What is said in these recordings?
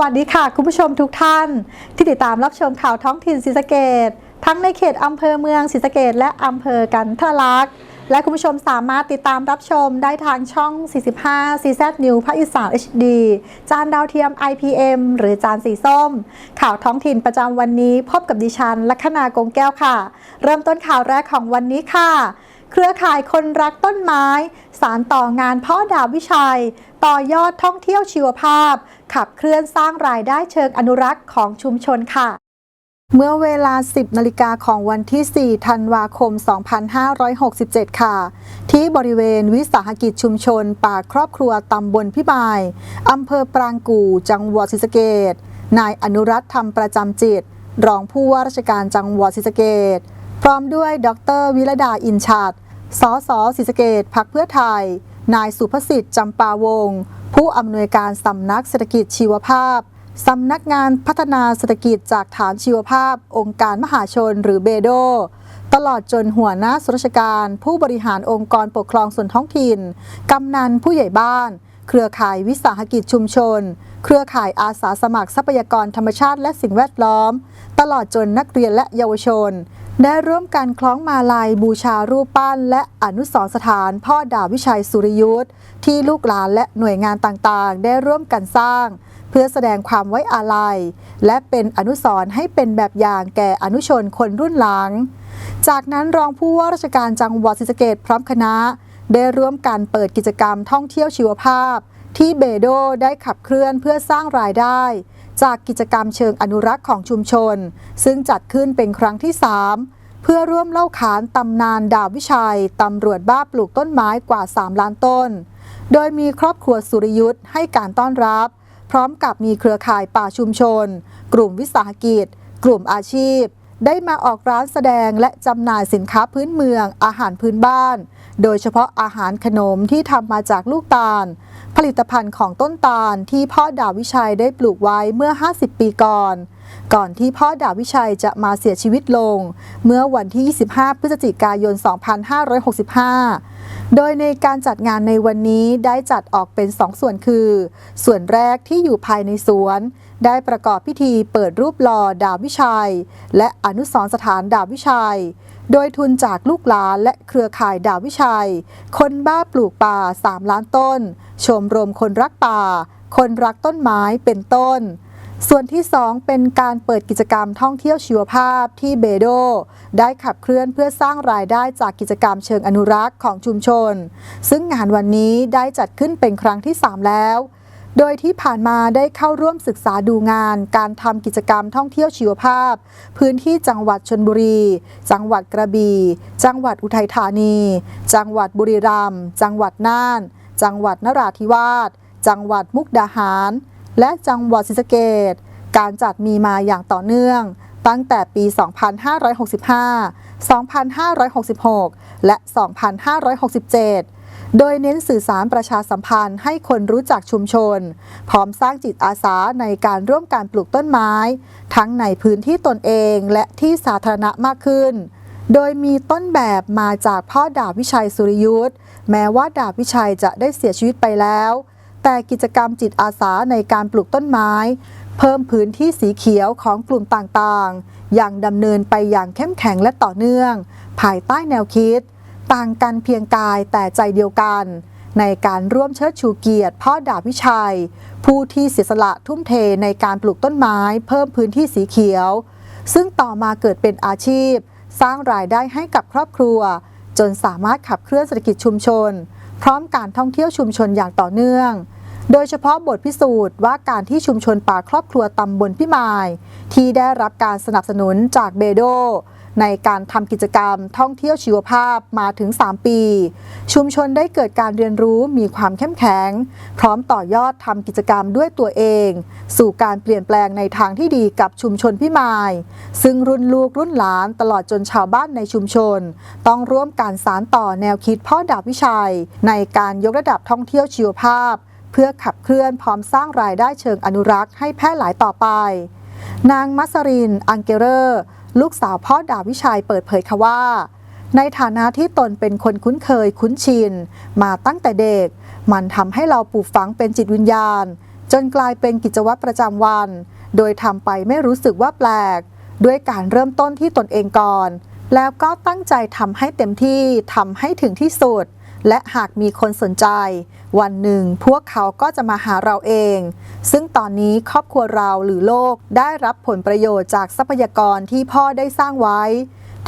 วัสดีค่ะ คุณผู้ชมทุกท่าน ที่ติดตามรับชมข่าวท้องถิ่นศรีสะเกดทั้งในเขตอำเภอเมืองศรีสะเกดและอำเภอกันทรลักษณ์และคุณผู้ชมสามารถติดตามรับชมได้ทางช่อง 45 CZ New ภาคอีสาน HD จานดาวเทียม IPM หรือจานสีส้ม ข่าวท้องถิ่นประจำวันนี้พบกับดิฉันลัคนากงแก้วค่ะ เริ่มต้นข่าวแรกของวันนี้ค่ะ เครือข่ายคนรักต้นไม้ สารต่องานพาะดาบวิชัย ต่อยอดท่องเที่ยวชีวภาพ ขับเคลื่อนสร้างรายได้เชิงอนุรักษ์ของชุมชนค่ะ เมื่อเวลา 10 นาฬิกาของวันที่ 4 ธันวาคม 2567 ค่ะ ที่บริเวณวิสาหกิจชุมชน ป่าครอบครัวตำบลพิมาย อำเภอปรางกู่ จังหวัดศรีสะเกดนายอนุรัตน์ธรรมประจำจิต รองผู้ว่าราชการจังหวัดศรีสะเกดพร้อมด้วย ดร วิรดาอินชัดสสศรีสะเกดพักเพื่อไทย นายสุภสิทธิ์จำปาวงศ์ผู้อำนวยการสำนักเศรษฐกิจชีวภาพสำนักงานพัฒนาเศรษฐกิจจากฐานชีวภาพ องค์การมหาชนหรือเบโด ตลอดจนหัวหน้าส่วนราชการ ผู้บริหารองค์กรปกครองส่วนท้องถิ่น กำนันผู้ใหญ่บ้าน เครือข่ายวิสาหกิจชุมชน เครือข่ายอาสาสมัครทรัพยากรธรรมชาติและสิ่งแวดล้อม ตลอดจนนักเรียนและเยาวชน ได้ร่วมกันคล้องมาลัยบูชารูปปั้น และอนุสรณ์สถานพ่อดาวิชัยสุริยุทธ์ที่ลูกหลานและหน่วยงานต่างๆ ได้ร่วมกันสร้าง เพื่อแสดงความไว้อาลัย และเป็นอนุสรณ์ให้เป็นแบบอย่างแก่อนุชนคนรุ่นหลัง จากนั้นรองผู้ว่าราชการจังหวัดศรีสะเกดพร้อมคณะ ได้ร่วมกันเปิดกิจกรรมท่องเที่ยวชีวภาพ ที่เบโดได้ขับเคลื่อนเพื่อสร้างรายได้ จากกิจกรรมเชิงอนุรักษ์ของชุมชน ซึ่งจัดขึ้นเป็นครั้งที่ 3 เพื่อร่วมเล่าขานตำนานดาบวิชัยตำรวจบ้าปลูกต้นไม้กว่า 3 ล้านต้น โดยมีครอบครัวสุริยุทธ์ให้การต้อนรับ พร้อมกับมีเครือข่ายป่าชุมชน กลุ่มวิสาหกิจ กลุ่มอาชีพได้มาออกร้านแสดงและจำหน่ายสินค้าพื้นเมืองอาหารพื้นบ้าน โดยเฉพาะอาหารขนมที่ทำมาจากลูกตาล ผลิตภัณฑ์ของต้นตาลที่พ่อดาวิชัยได้ปลูกไว้เมื่อ 50 ปีก่อน ก่อนที่พ่อดาวิชัยจะมาเสียชีวิตลง เมื่อวันที่ 25 พฤศจิกายน 2565 โดยในการจัดงานในวันนี้ได้จัดออกเป็น2ส่วนคือ ส่วนแรกที่อยู่ภายในสวน ได้ประกอบพิธีเปิดรูปหล่อดาวิชัย และอนุสรณ์สถานดาวิชัย โดยทุนจากลูกหลานและเครือข่ายดาวิชัย คนบ้าปลูกป่า 3 ล้านต้น ชมรมคนรักป่า คนรักต้นไม้เป็นต้นส่วนที่ 2 เป็นการเปิดกิจกรรมท่องเที่ยวชีวภาพที่เบโด ได้ขับเคลื่อนเพื่อสร้างรายได้จากกิจกรรมเชิงอนุรักษ์ของชุมชน ซึ่งงานวันนี้ได้จัดขึ้นเป็นครั้งที่ 3 แล้ว โดยที่ผ่านมาได้เข้าร่วมศึกษาดูงาน การทำกิจกรรมท่องเที่ยวชีวภาพ พื้นที่จังหวัดชนบุรี จังหวัดกระบี่ จังหวัดอุทัยธานี จังหวัดบุรีรัมย์ จังหวัดน่าน จังหวัดนราธิวาส จังหวัดมุกดาหาร และจังหวัดศรีสะเกษการจัดมีมาอย่างต่อเนื่อง ตั้งแต่ปี 2565 2566 และ 2567 โดยเน้นสื่อสารประชาสัมพันธ์ให้คนรู้จักชุมชน พร้อมสร้างจิตอาสาในการร่วมการปลูกต้นไม้ ทั้งในพื้นที่ตนเองและที่สาธารณะมากขึ้น โดยมีต้นแบบมาจากพ่อดาบวิชัยสุริยุทธ์แม้ว่าดาบวิชัยจะได้เสียชีวิตไปแล้ว แต่กิจกรรมจิตอาสาในการปลูกต้นไม้ เพิ่มพื้นที่สีเขียวของกลุ่มต่างๆ อย่างดำเนินไปอย่างเข้มแข็งและต่อเนื่อง ภายใต้แนวคิด ต่างกันเพียงกายแต่ใจเดียวกัน ในการร่วมเชิดชูเกียรติพ่อดาบวิชัย ผู้ที่เสียสละทุ่มเทในการปลูกต้นไม้ เพิ่มพื้นที่สีเขียว ซึ่งต่อมาเกิดเป็นอาชีพ สร้างรายได้ให้กับครอบครัว จนสามารถขับเคลื่อนเศรษฐกิจชุมชน พร้อมการท่องเที่ยวชุมชนอย่างต่อเนื่องโดยเฉพาะบทพิสูจน์ว่าการที่ชุมชนป่าครอบครัวตำบลพิมาย ที่ได้รับการสนับสนุนจากเบโด ในการทำกิจกรรมท่องเที่ยวชีวภาพมาถึง 3 ปี ชุมชนได้เกิดการเรียนรู้มีความเข้มแข็ง พร้อมต่อยอดทำกิจกรรมด้วยตัวเอง สู่การเปลี่ยนแปลงในทางที่ดีกับชุมชนพิมาย ซึ่งรุ่นลูกรุ่นหลานตลอดจนชาวบ้านในชุมชน ต้องร่วมการสารต่อแนวคิดพ่อดาบวิชัย ในการยกระดับท่องเที่ยวชีวภาพ เพื่อขับเคลื่อนพร้อมสร้างรายได้เชิงอนุรักษ์ให้แพร่หลายต่อไป นางมัสริน อังเกเรอร์ ลูกสาวพ่อดาวิชัยเปิดเผยค่ะว่า ในฐานะที่ตนเป็นคนคุ้นเคยคุ้นชิน มาตั้งแต่เด็ก มันทำให้เราปลูกฝังเป็นจิตวิญญาณ จนกลายเป็นกิจวัตรประจำวัน โดยทำไปไม่รู้สึกว่าแปลก ด้วยการเริ่มต้นที่ตนเองก่อน แล้วก็ตั้งใจทำให้เต็มที่ทำให้ถึงที่สุด และหากมีคนสนใจ วันหนึ่งพวกเขาก็จะมาหาเราเอง ซึ่งตอนนี้ครอบครัวเราหรือโลกได้รับผลประโยชน์จากทรัพยากรที่พ่อได้สร้างไว้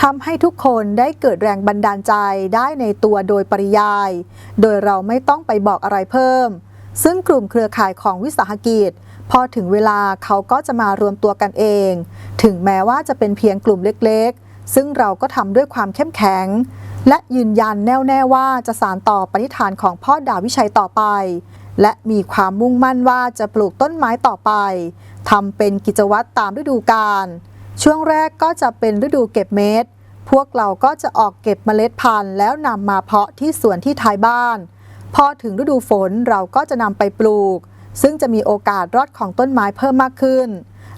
ทำให้ทุกคนได้เกิดแรงบันดาลใจได้ในตัวโดยปริยาย โดยเราไม่ต้องไปบอกอะไรเพิ่ม ซึ่งกลุ่มเครือข่ายของวิสาหกิจพอถึงเวลาเขาก็จะมารวมตัวกันเอง ถึงแม้ว่าจะเป็นเพียงกลุ่มเล็กๆ ซึ่งเราก็ทำด้วยความเข้มแข็ง และยืนยันแน่วแน่ว่าจะสานต่อปณิธานของพ่อดาวิชัยต่อไป และมีความมุ่งมั่นว่าจะปลูกต้นไม้ต่อไปทำเป็นกิจวัตรตามฤดูกาลช่วงแรกก็จะเป็นฤดูเก็บเม็ดพวกเราก็จะออกเก็บเมล็ดพันธุ์ แล้วนำมาเพาะที่สวนที่ท้ายบ้าน พอถึงฤดูฝนเราก็จะนำไปปลูก ซึ่งจะมีโอกาสรอดของต้นไม้เพิ่มมากขึ้น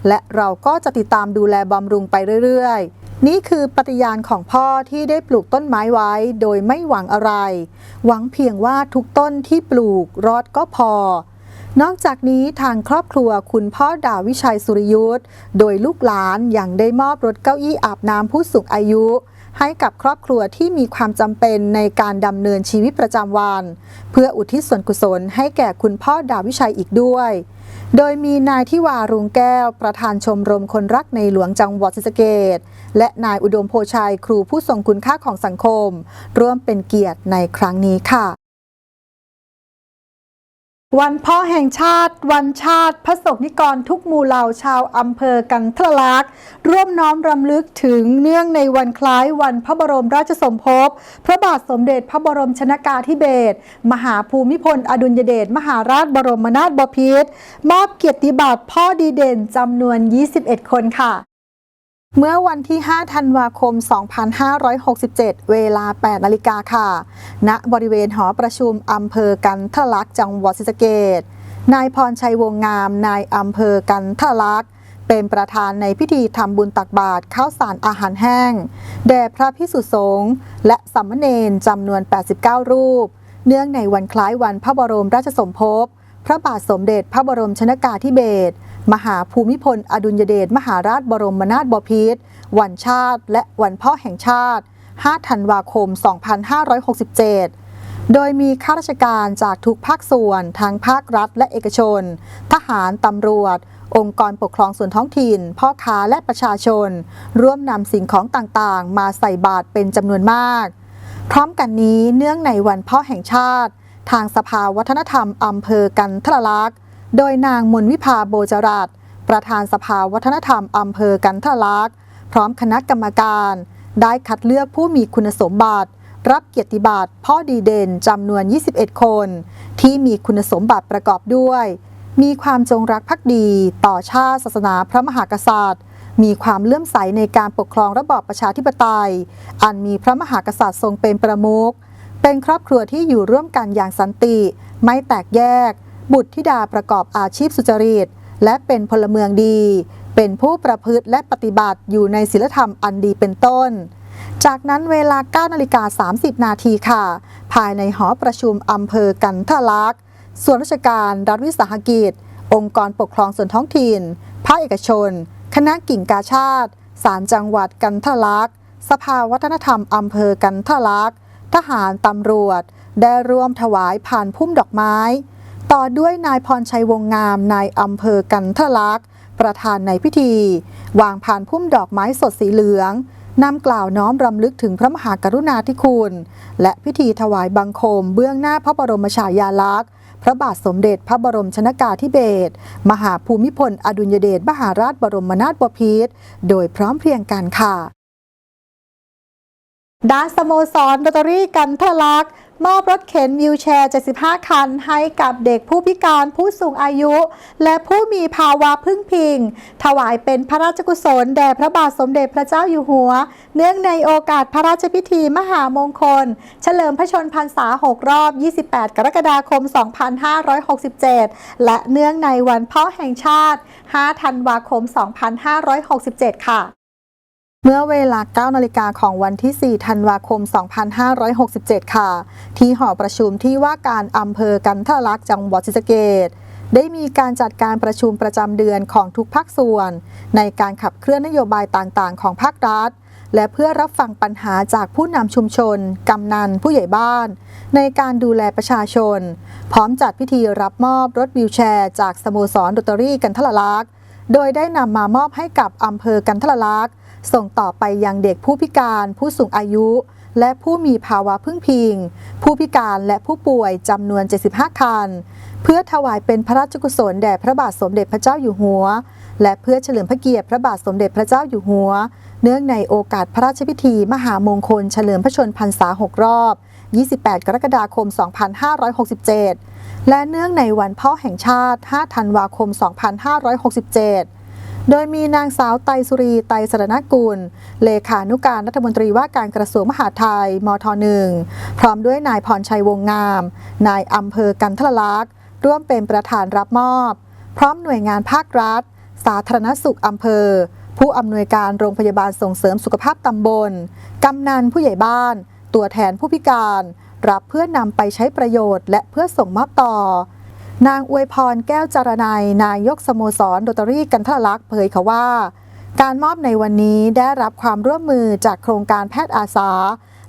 และเราก็จะติดตามดูแลบำรุงไปเรื่อยๆ นี่คือปฏิญาณของพ่อที่ได้ปลูกต้นไม้ไว้โดยไม่หวังอะไร หวังเพียงว่าทุกต้นที่ปลูกรอดก็พอ นอกจากนี้ทางครอบครัวคุณพ่อดาวิชัยสุริยุทธ์โดยลูกหลานยังได้มอบรถเก้าอี้อาบน้ำผู้สูงอายุให้กับครอบครัวที่มีความจำเป็นในการดำเนินชีวิตประจำวัน เพื่ออุทิศส่วนกุศลให้แก่คุณพ่อดาวิชัยอีกด้วย โดยมีนายทิวารุงแก้ว ประธานชมรมคนรักในหลวงจังหวัดศรีสะเกดและนายอุดมโพชัย ครูผู้ทรงคุณค่าของสังคม ร่วมเป็นเกียรติในครั้งนี้ค่ะ วันพ่อแห่งชาติ วันชาติพระสงฆ์นิกรทุกหมู่เหล่าชาวอำเภอกันทรลักษ์ร่วมน้อมรำลึกถึงเนื่องในวันคล้ายวันพระบรมราชสมภพ พระบาทสมเด็จพระบรมชนากาธิเบศรมหาภูมิพล อดุลยเดชมหาราชบรมนาถบพิตรมอบเกียรติบัตรพ่อดีเด่นจำนวน 21 คนค่ะ เมื่อวันที่ 5 ธันวาคม 2567 เวลา 8 นาฬิกาค่ะ ณ บริเวณหอประชุมอำเภอกันทะลักษ์จังหวัดศรีสะเกษนายพรชัยวงงาม นายอำเภอกันทะลักษ์เป็นประธานในพิธีทำบุญตักบาตรข้าวสารอาหารแห้ง แด่พระพิสุสงฆ์และสามเณรจำนวน 89 รูป เนื่องในวันคล้ายวันพระบรมราชสมภพ พระบาทสมเด็จพระบรมชนากาธิเบศร มหาภูมิพล อดุลยเดชมหาราชบรมนาถบพิตรวันชาติ และวันพ่อแห่งชาติ 5 ธันวาคม 2567 โดยมีข้าราชการจากทุกภาคส่วนทั้งภาครัฐและเอกชน ทหารตำรวจ องค์กรปกครองส่วนท้องถิ่น พ่อค้าและประชาชน ร่วมนำสิ่งของต่างๆ มาใส่บาตรเป็นจำนวนมาก พร้อมกันนี้เนื่องในวันพ่อแห่งชาติ ทางสภาวัฒนธรรมอำเภอกันทรลักษณ์ โดยนางมนวิภาโบจรัตประธานสภาวัฒนธรรมอำเภอกันทรลักษ์พร้อมคณะกรรมการ ได้คัดเลือกผู้มีคุณสมบัติ รับเกียรติบัตรพ่อดีเด่นจำนวน 21 คน ที่มีคุณสมบัติประกอบด้วย มีความจงรักภักดี ต่อชาติศาสนาพระมหากษัตริย์ มีความเลื่อมใสในการปกครองระบอบประชาธิปไตย อันมีพระมหากษัตริย์ทรงเป็นประมุขเป็นครอบครัวที่อยู่ร่วมกันอย่างสันติ ไม่แตกแยก บุตรธิดาประกอบอาชีพสุจริต และเป็นพลเมืองดี เป็นผู้ประพฤติและปฏิบัติอยู่ในศีลธรรมอันดีเป็นต้น จากนั้นเวลา 9 นาฬิกา 30 นาทีค่ะ ภายในหอประชุมอำเภอกันทะลักษ์ส่วนราชการรัฐวิสาหกิจ องค์กรปกครองส่วนท้องถิ่น ภาคเอกชน คณะกิ่งกาชาติศาลจังหวัดกันทะลักษ์สภาวัฒนธรรมอำเภอกันทะลักษ์ทหารตำรวจ ได้ร่วมถวายผ่านพุ่มดอกไม้ ต่อด้วยนายพรชัยวงงามนายอำเภอกันทะลักษ์ประธานในพิธี วางผ่านพุ่มดอกไม้สดสีเหลืองนำกล่าวน้อมรำลึกถึงพระมหากรุณาธิคุณ และพิธีถวายบังคม เบื้องหน้าพระบรมฉายาลักษณ์ พระบาทสมเด็จพระบรมชนากาธิเบศรมหาภูมิพล อดุลยเดชมหาราชบรมนาถบพิตรโดยพร้อมเพรียงกันค่ะด้านสโมสรโรตารี่กันทะลักษ์ มอบรถเข็นวิวแชร์ 75 คัน ให้กับเด็กผู้พิการผู้สูงอายุ และผู้มีภาวะพึ่งพิง ถวายเป็นพระราชกุศลแด่พระบาทสมเด็จพระเจ้าอยู่หัว เนื่องในโอกาสพระราชพิธีมหามงคล เฉลิมพระชนพรรษา 6 รอบ 28 กรกฎาคม 2567 และเนื่องในวันพ่อแห่งชาติ 5 ธันวาคม 2567 ค่ะ เมื่อเวลา 9 นาฬิกาของวันที่ 4 ธันวาคม 2567 ค่ะ ที่หอประชุมที่ว่าการอำเภอกันทะลักจังหวัดศรีสะเกษได้มีการจัดการประชุมประจำเดือนของทุกภาคส่วน ในการขับเคลื่อนนโยบายต่างๆ ของภาครัฐ และเพื่อรับฟังปัญหาจากผู้นำชุมชน กำนัน ผู้ใหญ่บ้าน ในการดูแลประชาชน พร้อมจัดพิธีรับมอบรถวิวแชร์ จากสโมสรโรตารี่กันทะลัก โดยได้นำมามอบให้กับอำเภอกันทะลักษ์ ส่งต่อไปยังเด็กผู้พิการผู้สูงอายุ และผู้มีภาวะพึ่งพิง ผู้พิการและผู้ป่วยจำนวน 75 คัน เพื่อถวายเป็นพระราชกุศลแด่พระบาทสมเด็จพระเจ้าอยู่หัว และเพื่อเฉลิมพระเกียรติพระบาทสมเด็จพระเจ้าอยู่หัว เนื่องในโอกาสพระราชพิธี มหามงคล เฉลิมพระชนพรรษา 6 รอบ 28 กรกฎาคม 2567 และเนื่องในวันพ่อแห่งชาติ 5 ธันวาคม 2567 โดยมีนางสาวไตรสุรีไตรสรณกุล เลขานุการรัฐมนตรีว่าการกระทรวงมหาดไทย มทหนึ่งพร้อมด้วยนายพรชัยวงงาม นายอำเภอกันทรลักษ์ร่วมเป็นประธานรับมอบ พร้อมหน่วยงานภาครัฐ สาธารณสุขอำเภอ ผู้อำนวยการโรงพยาบาลส่งเสริมสุขภาพตำบล กำนันผู้ใหญ่บ้าน ตัวแทนผู้พิการ รับเพื่อนำไปใช้ประโยชน์ และเพื่อส่งมอบต่อ นางอวยพรแก้วจารนัยนายกสโมสรโรตารี่กันทะลักษ์เผยค่ะว่า การมอบในวันนี้ได้รับความร่วมมือจากโครงการแพทย์อาสา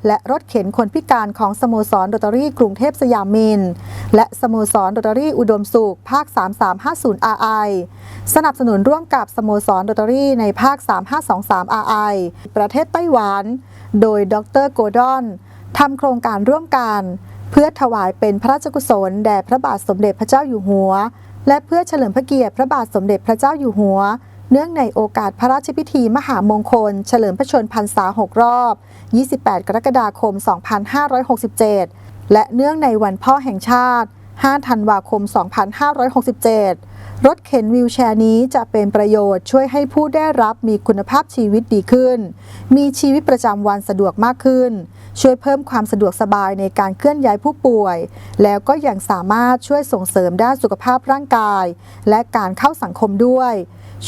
และรถเข็นคนพิการของสโมสรโรตารี่กรุงเทพสยามมินและสโมสรโรตารี่อุดมสุขภาค 3350 RI สนับสนุนร่วมกับสโมสรโรตารี่ในภาค 3523 RI ประเทศไต้หวัน โดยดรโกดอนทำโครงการร่วมกัน เพื่อถวายเป็นพระราชกุศลแด่พระบาทสมเด็จพระเจ้าอยู่หัว และเพื่อเฉลิมพระเกียรติพระบาทสมเด็จพระเจ้าอยู่หัว เนื่องในโอกาสพระราชพิธีมหามงคล เฉลิมพระชนพรรษา 6 รอบ 28 กรกฎาคม 2567 และเนื่องในวันพ่อแห่งชาติ 5 ธันวาคม 2567 รถเข็นวิวแชร์นี้จะเป็นประโยชน์ช่วยให้ผู้ได้รับมีคุณภาพชีวิตดีขึ้น มีชีวิตประจำวันสะดวกมากขึ้น ช่วยเพิ่มความสะดวกสบายในการเคลื่อนย้ายผู้ป่วย แล้วก็ยังสามารถช่วยส่งเสริมด้านสุขภาพร่างกาย และการเข้าสังคมด้วย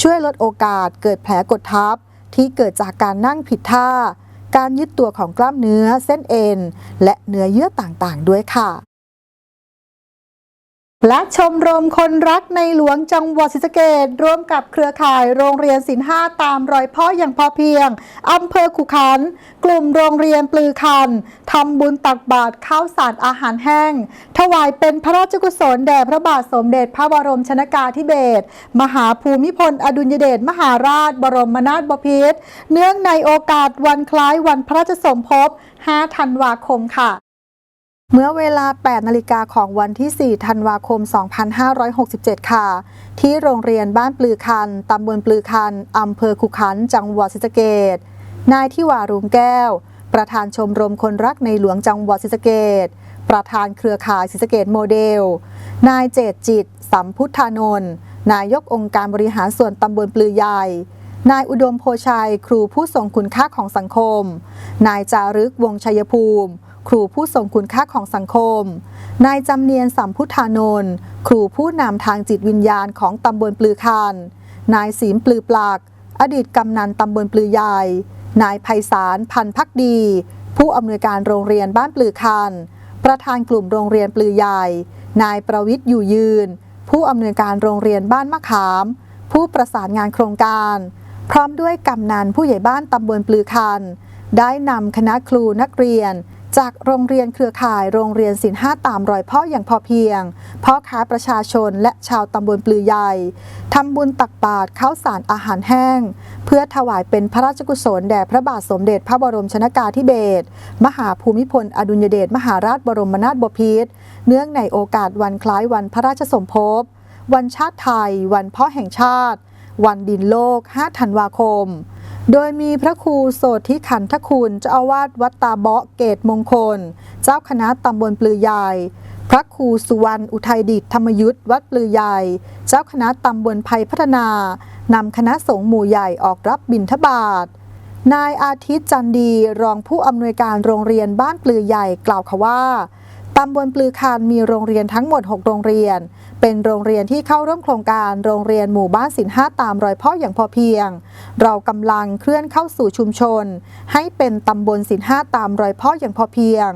ช่วยลดโอกาสเกิดแผลกดทับ ที่เกิดจากการนั่งผิดท่า การยึดตัวของกล้ามเนื้อเส้นเอ็น และเนื้อเยื่อต่างๆ ด้วยค่ะ และชมรมคนรักในหลวงจังหวัดศรีสะเกดร่วมกับเครือข่ายโรงเรียนศิลห้าตามรอยพ่ออย่างพอเพียง อำเภอขุขัน กลุ่มโรงเรียนปลือคัน ทำบุญตักบาตรข้าวสารอาหารแห้ง ถวายเป็นพระราชกุศลแด่พระบาทสมเด็จพระบรมชนากาธิเบศรมหาภูมิพล อดุลยเดชมหาราช บรมนาถบพิตรเนื่องในโอกาสวันคล้ายวันพระราชสมภพ 5 ธันวาคมค่ะ เมื่อเวลา 8 นาฬิกาของวันที่ 4 ธันวาคม 2567 ค่ะ ที่โรงเรียนบ้านปลือคัน ตำบลปลือคัน อำเภอขุขัน จังหวัดศรีสะเกษนายทิวารุงแก้ว ประธานชมรมคนรักในหลวงจังหวัดศรีสะเกษประธานเครือข่ายศรีสะเกษโมเดล นายเจตจิต สัมพุทธานนท์ นายกองค์การบริหารส่วนตำบลปลือใหญ่ นายอุดมโพชัย ครูผู้ทรงคุณค่าของสังคม นายจารึกวงชัยภูมิ ครูผู้ทรงคุณค่าของสังคม นายจำเนียนสัมพุทธานนท์ครูผู้นำทางจิตวิญญาณของตำบลปลือคานนายศีมปลือปลักอดีตกำนันตำบลปลือใหญ่นายไพศาลพันพักดี ผู้อำนวยการโรงเรียนบ้านปลือคานประธานกลุ่มโรงเรียนปลือใหญ่นายประวิทย์อยู่ยืน ผู้อำนวยการโรงเรียนบ้านมะขาม ผู้ประสานงานโครงการ พร้อมด้วยกำนันผู้ใหญ่บ้านตำบลปลือคันได้นำคณะครูนักเรียน จากโรงเรียนเครือข่ายโรงเรียนศิลห้าตามรอยพ่ออย่างพอเพียง พ่อค้าประชาชนและชาวตำบลปลือใหญ่ทำบุญตักบาตรข้าวสารอาหารแห้ง เพื่อถวายเป็นพระราชกุศลแด่พระบาทสมเด็จพระบรมชนากาธิเบศรมหาภูมิพล อดุลยเดชมหาราชบรมนาถบพิตรเนื่องในโอกาสวันคล้ายวันพระราชสมภพวันชาติไทย วันพ่อแห่งชาติ วันดินโลก 5 ธันวาคม โดยมีพระครูโสธิขันธคุณเจ้าอาวาสวัดตาเบาะเกตมงคล เจ้าคณะตำบลปลือใหญ่พระครูสุวรรณอุทัยดิษฐธรรมยุทธวัดปลือใหญ่เจ้าคณะตำบลภัยพัฒนานำคณะสงฆ์หมู่ใหญ่ออกรับบิณฑบาตนายอาทิตย์จันดีรองผู้อำนวยการโรงเรียนบ้านปลือใหญ่กล่าวค่ะว่า ตำบลปลือคานมีโรงเรียนทั้งหมด 6 โรงเรียน เป็นโรงเรียนที่เข้าร่วมโครงการโรงเรียนหมู่บ้านศิลห้าตามรอยพ่ออย่างพอเพียง เรากำลังเคลื่อนเข้าสู่ชุมชน ให้เป็นตำบลศิลห้าตามรอยพ่ออย่างพอเพียง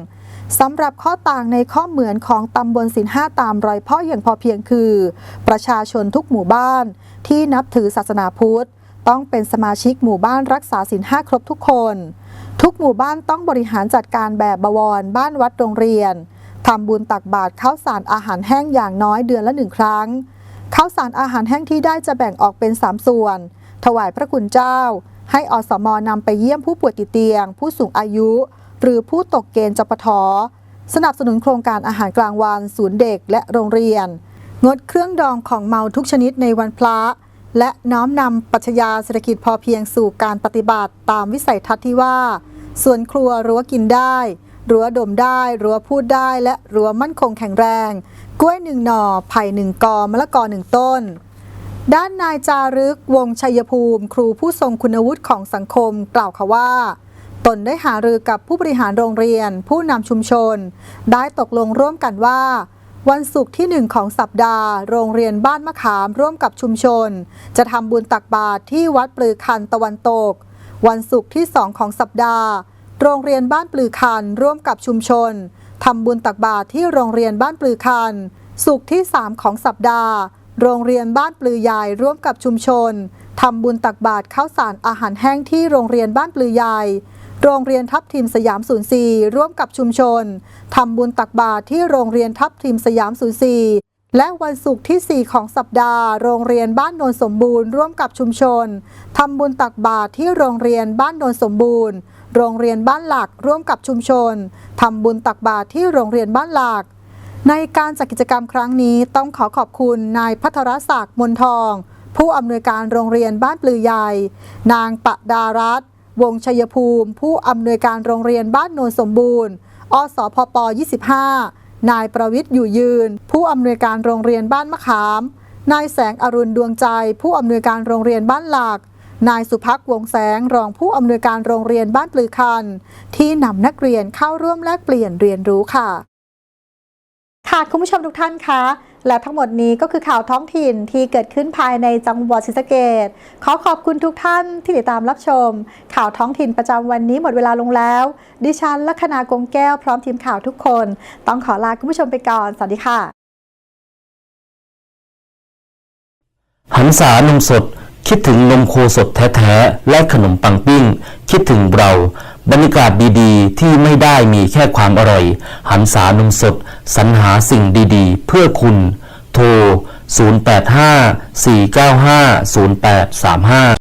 สำหรับข้อต่างในข้อเหมือนของตำบลศิลห้าตามรอยพ่ออย่างพอเพียงคือ ประชาชนทุกหมู่บ้านที่นับถือศาสนาพุทธ ต้องเป็นสมาชิกหมู่บ้านรักษาศีลห้าครบทุกคน ทุกหมู่บ้านต้องบริหารจัดการแบบบวร บ้านวัดโรงเรียนำบุญตักบาตรข้าวสารอาหารแห้งอย่างน้อยเดือนละหนึ่งครั้งข้าวสารอาหารแห้งที่ได้จะแบ่งออกเป็น 3 ส่วน ถวายพระคุณเจ้า ให้อสมนำไปเยี่ยมผู้ป่วยติดเตียง ผู้สูงอายุ หรือผู้ตกเกณฑ์จปทสนับสนุนโครงการอาหารกลางวัน ศูนย์เด็กและโรงเรียน งดเครื่องดองของเมาทุกชนิดในวันพระ และน้อมนำปัชญาเศรษฐกิจพอเพียงสู่การปฏิบัติตามวิสัยทัศน์ที่ว่า ส่วนครัวรั้วกินได้ รั้วดมได้ รั้วพูดได้และรั้วมั่นคงแข็งแรง กล้วยหนึ่งหน่อ ไผ่หนึ่งกอมะละกอหนึ่งต้น ด้านนายจารึก วงชัยภูมิ ครูผู้ทรงคุณวุฒิของสังคม กล่าวค่ะว่า ตนได้หารือกับผู้บริหารโรงเรียน ผู้นำชุมชน ได้ตกลงร่วมกันว่าวันศุกร์ที่ 1 ของสัปดาห์ โรงเรียนบ้านมะขามร่วมกับชุมชน จะทำบุญตักบาตรที่วัดปลือคันตะวันตก วันศุกร์ที่ 2 ของสัปดาห์ โรงเรียนบ้านปลือคันร่วมกับชุมชนทำบุญตักบาตรที่โรงเรียนบ้านปลือคันศุกที่ 3 ของสัปดาห์ โรงเรียนบ้านปลือใหญ่ร่วมกับชุมชนทำบุญตักบาตรข้าวสารอาหารแห้งที่โรงเรียนบ้านปลือใหญ่โรงเรียนทับทิมสยามศูนย์สี่ร่วมกับชุมชนทำบุญตักบาตรที่โรงเรียนทับทิมสยามศูนย์สี่และวันศุกร์ที่ 4 ของสัปดาห์ โรงเรียนบ้านโนนสมบูรณ์ร่วมกับชุมชนทำบุญตักบาตรที่โรงเรียนบ้านโนนสมบูรณ์ โรงเรียนบ้านหลักร่วมกับชุมชนทำบุญตักบาตรที่โรงเรียนบ้านหลัก ในการจัดกิจกรรมครั้งนี้ต้องขอขอบคุณนายพัทรศักดิ์มนทอง ผู้อำนวยการโรงเรียนบ้านปลือใหญ่ นางปะดารัตวงชัยภูมิ ผู้อำนวยการโรงเรียนบ้านโนนสมบูรณ์ อสพป 25 นายประวิทย์อยู่ยืน ผู้อำนวยการโรงเรียนบ้านมะขาม นายแสงอรุณดวงใจ ผู้อำนวยการโรงเรียนบ้านหลัก นายสุพักวงแสงรองผู้อำนวยการโรงเรียนบ้านปลือคัน ที่นำนักเรียนเข้าร่วมแลกเปลี่ยนเรียนรู้ค่ะ ค่ะคุณผู้ชมทุกท่านคะและทั้งหมดนี้ก็คือข่าวท้องถิ่นที่เกิดขึ้นภายในจังหวัดศรีสะเกษขอขอบคุณทุกท่านที่ติดตามรับชม ข่าวท้องถิ่นประจำวันนี้หมดเวลาลงแล้ว ดิฉันลัคนากงแก้วพร้อมทีมข่าวทุกคน ต้องขอลาคุณผู้ชมไปก่อน สวัสดีค่ะ หันษานมสด คิดถึงนมโคสดแท้ๆ และขนมปังปิ้ง คิดถึงเรา บรรยากาศดีๆ ที่ไม่ได้มีแค่ความอร่อย หันษานมสด สรรหาสิ่งดีๆ เพื่อคุณ โทร 085 495 0835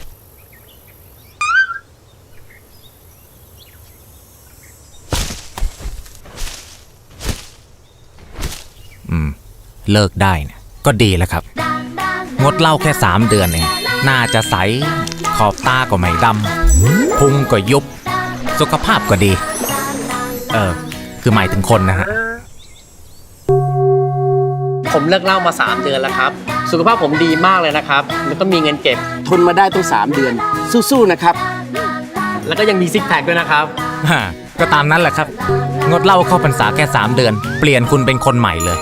เลิกได้เนี่ยก็ดีแล้วครับ งดเหล้าแค่ 3 เดือนเองน่าจะใส ขอบตาก็ไม่ดำพุงก็ยุบ สุขภาพก็ดี เออ คือหมายถึงคนนะฮะ ผมเลิกเหล่ามา 3 เดือนแล้วครับ สุขภาพผมดีมากเลยนะครับแล้วก็มีเงินเก็บ ทนมาได้ต้องสามเดือน สู้ๆนะครับ แล้วก็ยังมีซิกแพคด้วยนะครับก็ตามนั้นแหละครับ งดเหล้าเข้าพรรษาแค่ 3 เดือน เปลี่ยนคุณเป็นคนใหม่เลย